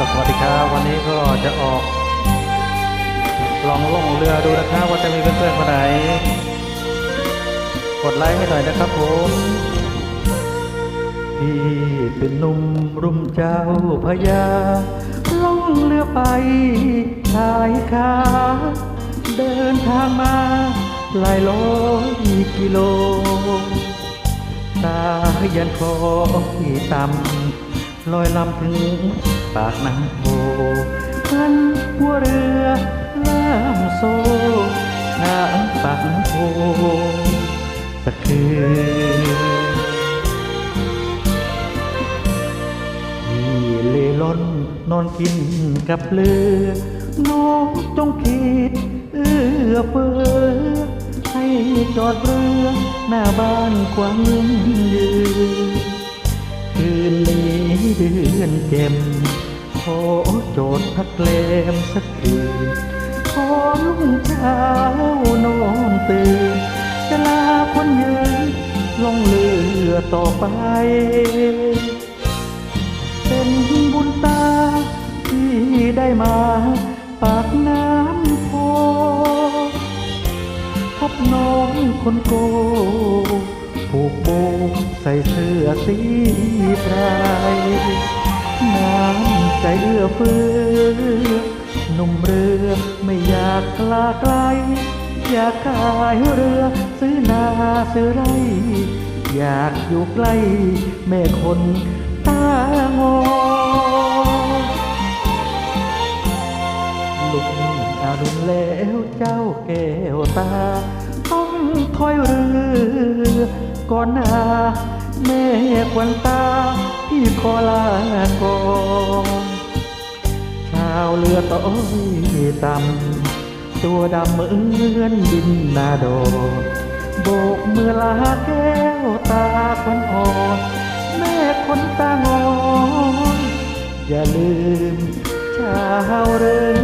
สวัสดีครับวันนี้ก็จะออกลองล่องเรือดูนะครับว่าจะมีเพื่อนๆคนไหน กดไลค์ให้หน่อยนะครับผมพี่เป็นหนุ่มรุ่มเจ้าพระยาล่องเรือไปชายคาเดินทางมาหลายร้อยกิโล ตายันคอที่ต่ำ ลอยลำถึงปากน้ำโพพันหัวเรือล่ามโซ่ข้างปากน้ำโพสักคืนที่เล่ล่นนอนกินกับเรือน้องต้องคิดเอื้อเฟื้อให้จอดเรือหน้าบ้านกวางยืน คืนนี้เดือนเจ็มขอโจทย์พักแกลมสักคืนขอลุ่งเช้านอนตื่นจะลาคนยืนลงเรือต่อไป เป็นบุญตาที่ได้มาปากน้ำโพพบน้องคนโกผูกโบ ใส่เสื้อสีไพรน้ำใจเอื้อเฟื้อหนุ่มเรือไม่อยากลาไกล อยากขายเรือซื้อนาซื้อไร อยากอยู่ใกล้แม่คนตางอลุงอารุณแล้วเจ้าแก้วตา ต้องคอยเรือ ก่อนหน้าแม่ควันตา พี่ขอลาก่อนชาวเรือต้อยต่ำตัวดำเหมือนดินนาโดโบกมือลาแก้วตาคนอ่อนแม่คนตางอน อย่าลืมชาวเรือ